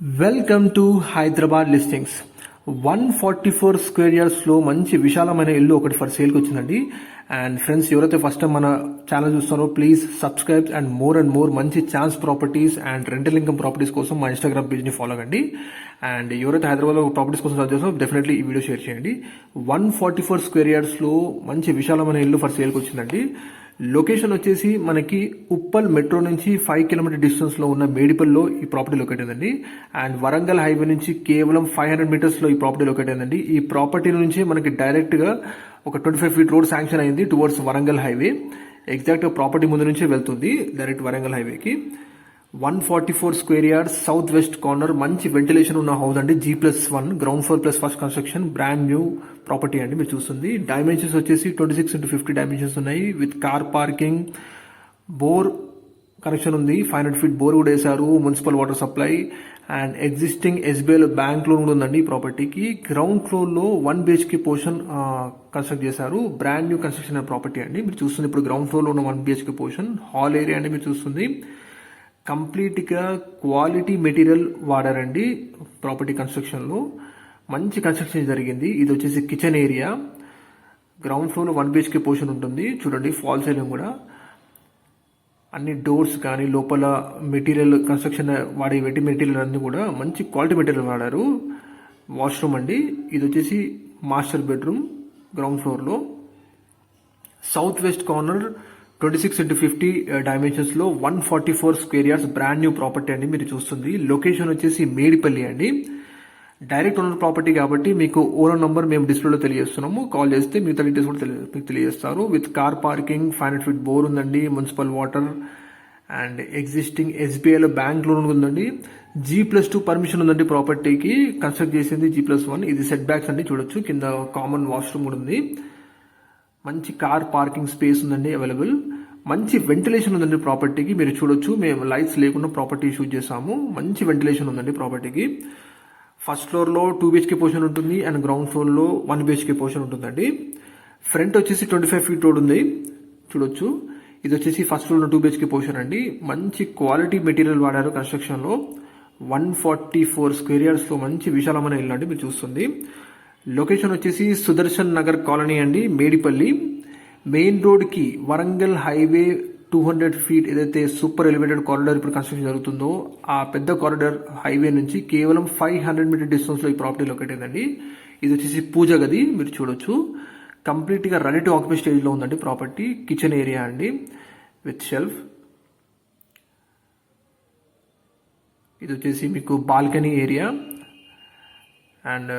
Welcome to Hyderabad listings one forty four square ఇయర్స్లో మంచి విశాలమైన ఇల్లు ఒకటి ఫర్ సేల్కి వచ్చిందండి. అండ్ ఫ్రెండ్స్ ఎవరైతే ఫస్ట్ టైం మన ఛానల్ చూస్తారో please subscribe and more and more మంచి chance properties and rental income properties కోసం మా ఇన్స్టాగ్రామ్ పేజ్ని ఫాలో కండి. అండ్ ఎవరైతే హైదరాబాద్లో ప్రాపర్టీస్ కోసం సర్చ్ చేస్తారో డెఫినెట్లీ ఈ వీడియో షేర్ చేయండి. వన్ ఫార్టీ ఫోర్ స్క్వేర్ ఇయర్స్లో మంచి విశాలమైన ఇల్లు ఫర్ సేల్కి వచ్చిందండి. లొకేషన్ వచ్చేసి మనకి ఉప్పల్ మెట్రో నుంచి ఫైవ్ కిలోమీటర్ డిస్టెన్స్లో ఉన్న మేడిపల్లో ఈ ప్రాపర్టీ లొకేట్ అయిందండి. అండ్ వరంగల్ హైవే నుంచి కేవలం ఫైవ్ హండ్రెడ్ మీటర్స్లో ఈ ప్రాపర్టీ లొకేట్ అయిందండి. ఈ ప్రాపర్టీ నుంచి మనకి డైరెక్ట్గా ఒక twenty five feet road sanction అయింది towards Warangal highway exact property ముందు నుంచే వెళ్తుంది డైరెక్ట్ వరంగల్ హైవేకి one forty four square yard south west corner మంచి వెంటిలేషన్ ఉన్న హౌస్ అండి. G plus one ground floor plus first construction brand new property అండి మీరు చూస్తుంది. డైమెన్షన్స్ వచ్చేసి twenty six into fifty dimensions ఉన్నాయి. With car parking bore connection ఉంది. Five hundred feet bore కూడా వేశారు. Municipal water supply and existing ఎస్బీఐలో bank loan కూడా ఉందండి ఈ ప్రాపర్టీకి గ్రౌండ్ ఫ్లోర్లో వన్ బిహెచ్కే పోర్షన్ కన్స్ట్రక్ట్ చేశారు. బ్రాండ్ న్యూ కన్స్ట్రక్షన్ ప్రాపర్టీ అండి. మీరు చూస్తుంది ఇప్పుడు గ్రౌండ్ ఫ్లోర్లో ఉన్న one BHK portion hall area అండి మీరు చూస్తుంది. కంప్లీట్గా క్వాలిటీ మెటీరియల్ వాడారండి ప్రాపర్టీ కన్స్ట్రక్షన్లో. మంచి కన్స్ట్రక్షన్ జరిగింది. ఇది వచ్చేసి కిచెన్ ఏరియా. గ్రౌండ్ ఫ్లోర్లో వన్ బిహెచ్కే పోర్షన్ ఉంటుంది. చూడండి ఫాల్ సీలింగ్ కూడా. అన్ని డోర్స్ కానీ లోపల మెటీరియల్ కన్స్ట్రక్షన్ వాడే వెటి మెటీరియల్ అన్నీ కూడా మంచి క్వాలిటీ మెటీరియల్ వాడారు. వాష్రూమ్ అండి. ఇది వచ్చేసి మాస్టర్ బెడ్రూమ్ గ్రౌండ్ ఫ్లోర్లో. South west corner twenty six into fifty డైమెన్షన్స్లో one forty four square years brand new property అండి మీరు చూస్తుంది. లొకేషన్ వచ్చేసి మేడిపల్లి అండి. డైరెక్ట్ ఓనర్ ప్రాపర్టీ కాబట్టి మీకు ఓనర్ నంబర్ మేము డిస్ప్లేలో తెలియజేస్తున్నాము. కాల్ చేస్తే మిగతా డీటెయిల్స్ కూడా మీకు తెలియజేస్తారు. With car parking five hundred feet bore ఉందండి మున్సిపల్ వాటర్ అండ్ ఎగ్జిస్టింగ్ ఎస్బీఐలో బ్యాంక్ లోన్ ఉందండి. జీ ప్లస్ టూ పర్మిషన్ ఉందండి ప్రాపర్టీకి కన్స్ట్రక్ట్ చేసింది జీ ప్లస్ వన్ ఇది సెట్ బ్యాక్స్ అండి చూడొచ్చు. కింద కామన్ వాష్రూమ్ కూడా ఉంది. మంచి కార్ పార్కింగ్ స్పేస్ ఉందండి అవైలబుల్. మంచి వెంటిలేషన్ ఉందండి ప్రాపర్టీకి. మీరు చూడొచ్చు మేము లైట్స్ లేకుండా ప్రాపర్టీ షూట్ చేసాము మంచి వెంటిలేషన్ ఉందండి ప్రాపర్టీకి. ఫస్ట్ ఫ్లోర్లో టూ బిహెచ్కే పోర్షన్ ఉంటుంది అండ్ గ్రౌండ్ ఫ్లోర్లో వన్ బిహెచ్కే పోర్షన్ ఉంటుందండి. ఫ్రంట్ వచ్చేసి ట్వంటీ ఫైవ్ ఫీట్ రోడ్ ఉంది. చూడొచ్చు. ఇది వచ్చేసి ఫస్ట్ ఫ్లోర్లో టూ బిహెచ్కే పోర్షన్ అండి. మంచి క్వాలిటీ మెటీరియల్ వాడారు కన్స్ట్రక్షన్లో. వన్ ఫార్టీ ఫోర్ స్క్వేర్ యార్డ్స్లో మంచి విశాలమైన ఇల్లు అండి మీరు చూస్తుంది. లొకేషన్ వచ్చేసి సుదర్శన్ నగర్ కాలనీ అండి మేడిపల్లి. మెయిన్ రోడ్కి Warangal highway two hundred feet ఏదైతే సూపర్ ఎలివేటెడ్ కారిడార్ ఇప్పుడు కన్స్ట్రక్షన్ జరుగుతుందో ఆ పెద్ద కారిడార్ హైవే నుంచి కేవలం ఫైవ్ హండ్రెడ్ మీటర్ డిస్టెన్స్లో ఈ ప్రాపర్టీ లొకేట్ అయిందండి. ఇది వచ్చేసి పూజ గది మీరు చూడొచ్చు. కంప్లీట్గా రెడీ టు ఆక్యుపై స్టేజ్లో ఉందండి ప్రాపర్టీ కిచెన్ ఏరియా అండి విత్ షెల్ఫ్. ఇది వచ్చేసి మీకు బాల్కనీ ఏరియా. అండ్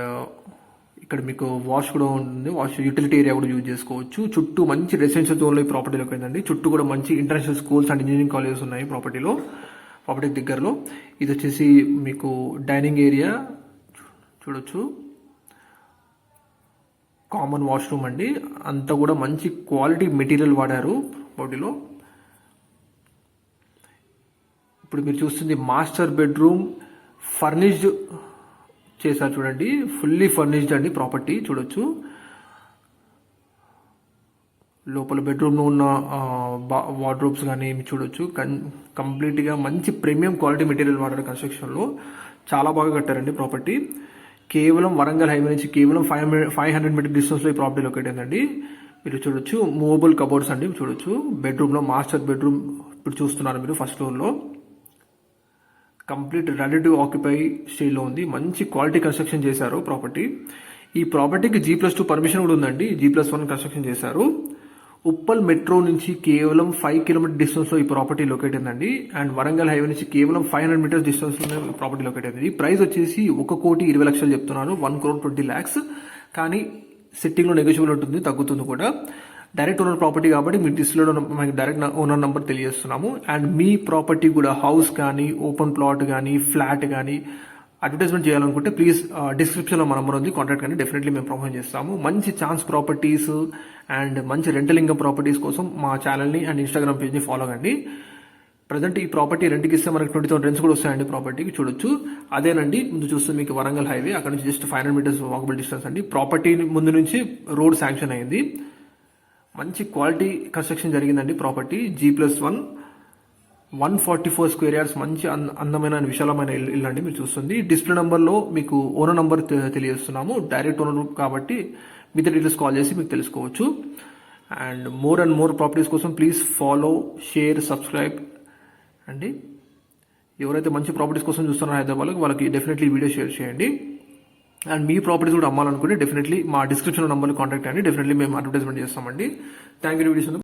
ఇక్కడ మీకు వాష్ కూడా ఉంటుంది. వాష్ యూటిలిటీ ఏరియా కూడా యూజ్ చేసుకోవచ్చు. చుట్టూ మంచి రెసిడెన్షియల్ జోన్లో ఈ ప్రాపర్టీలోకి అయిందండి చుట్టూ కూడా మంచి international schools and engineering colleges ఉన్నాయి ప్రాపర్టీలో ప్రాపర్టీ దగ్గరలో. ఇది వచ్చేసి మీకు డైనింగ్ ఏరియా. చూడొచ్చు. కామన్ వాష్రూమ్ అండి. అంతా కూడా మంచి క్వాలిటీ మెటీరియల్ వాడారు బాడీలో ఇప్పుడు మీరు చూస్తుంది మాస్టర్ బెడ్రూమ్ ఫర్నిష్డ్ చేశారు చూడండి. ఫుల్లీ ఫర్నిష్డ్ అండి ప్రాపర్టీ చూడొచ్చు. లోపల బెడ్రూమ్లో ఉన్న వార్డ్రోబ్స్ కానీ మీరు చూడొచ్చు. కం కంప్లీట్గా మంచి ప్రీమియం క్వాలిటీ మెటీరియల్ వాడారు కన్స్ట్రక్షన్లో చాలా బాగా కట్టారండి ప్రాపర్టీ కేవలం వరంగల్ హైవే నుంచి కేవలం ఫైవ్ ఫైవ్ హండ్రెడ్ మీటర్ డిస్టెన్స్లో ఈ ప్రాపర్టీ లొకేట్ అయిందండి. మీరు చూడొచ్చు. మూవబుల్ కబోర్డ్స్ అండి చూడొచ్చు. బెడ్రూమ్లో మాస్టర్ బెడ్రూమ్ ఇప్పుడు చూస్తున్నారు మీరు ఫస్ట్ ఫ్లోర్లో కంప్లీట్ రెడీ టు ఆక్యుపై స్టేజ్లో ఉంది. మంచి క్వాలిటీ కన్స్ట్రక్షన్ చేశారు ప్రాపర్టీ ఈ ప్రాపర్టీకి జీ ప్లస్ టూ పర్మిషన్ కూడా ఉందండి. జీ ప్లస్ వన్ కన్స్ట్రక్షన్ చేశారు. ఉప్పల్ మెట్రో నుంచి కేవలం ఫైవ్ కిలోమీటర్ డిస్టెన్స్లో ఈ ప్రాపర్టీ లొకేట్ అయిందండి. అండ్ వరంగల్ హైవే నుంచి కేవలం ఫైవ్ హండ్రెడ్ మీటర్స్ డిస్టెన్స్లో ప్రాపర్టీ లొకేట్ అయింది. ప్రైస్ వచ్చేసి ఒక కోటి ఇరవై లక్షలు చెప్తున్నారు వన్ క్రోర్ ట్వంటీ ల్యాక్స్ కానీ సిట్టింగ్లో నెగోషియబుల్ ఉంటుంది తగ్గుతుంది కూడా. డైరెక్ట్ ఓనర్ ప్రాపర్టీ కాబట్టి మీ డిస్ప్లేలో మనకి డైరెక్ట్ ఓనర్ నెంబర్ తెలియజేస్తున్నాము. అండ్ మీ ప్రాపర్టీ కూడా హౌస్ కానీ ఓపెన్ ప్లాట్ కానీ ఫ్లాట్ కానీ అడ్వర్టైజ్మెంట్ చేయాలనుకుంటే ప్లీజ్ డిస్క్రిప్షన్లో మన నెంబర్ ఉంది. కాంటాక్ట్ కానీ డెఫినెట్లీ మేము ప్రొవైడ్ చేస్తాము. మంచి ఛాన్స్ ప్రాపర్టీస్ అండ్ మంచి రెంటల్ ఇన్కమ్ ప్రాపర్టీస్ కోసం మా ఛానల్ని అండ్ ఇన్స్టాగ్రామ్ పేజ్ని ఫాలో కండి. ప్రజెంట్ ఈ ప్రాపర్టీ రెంట్కి ఇస్తే మనకి ట్వంటీ థౌసండ్ రెంట్స్ కూడా వస్తాయండి ప్రాపర్టీకి చూడొచ్చు. అదేనండి ముందు చూస్తే మీకు వరంగల్ హైవే అక్కడ నుంచి just five hundred metres walkable distance అండి. ప్రాపర్టీ ముందు నుంచి రోడ్ శాంక్షన్ అయింది. మంచి క్వాలిటీ కన్స్ట్రక్షన్ జరిగిందండి property. G plus one one forty four square yards మంచి అందమైన విశాలమైన ఇల్లు అండి మీరు చూస్తుంది. డిస్ప్లే నెంబర్లో మీకు ఓనర్ నెంబర్ తెలియజేస్తున్నాము. డైరెక్ట్ ఓనర్ కాబట్టి మిగతా డీటెయిల్స్ కాల్ చేసి మీకు తెలుసుకోవచ్చు. And more and more properties కోసం ప్లీజ్ ఫాలో షేర్ సబ్స్క్రైబ్ అండి. ఎవరైతే మంచి ప్రాపర్టీస్ కోసం చూస్తున్నారో హైదరాబాద్లో వాళ్ళకి డెఫినెట్లీ వీడియో షేర్ చేయండి. అండ్ మీ ప్రాపర్టీస్ కూడా అమ్మాలనుకుంటే డెఫినెట్లీ మా డిస్క్రిప్షన్ నెంబర్ని కాంటాక్ట్ అయ్యండి డెఫినెట్లీ మేము అడ్వర్టైజ్మెంట్ చేస్తామండి. Thank you videos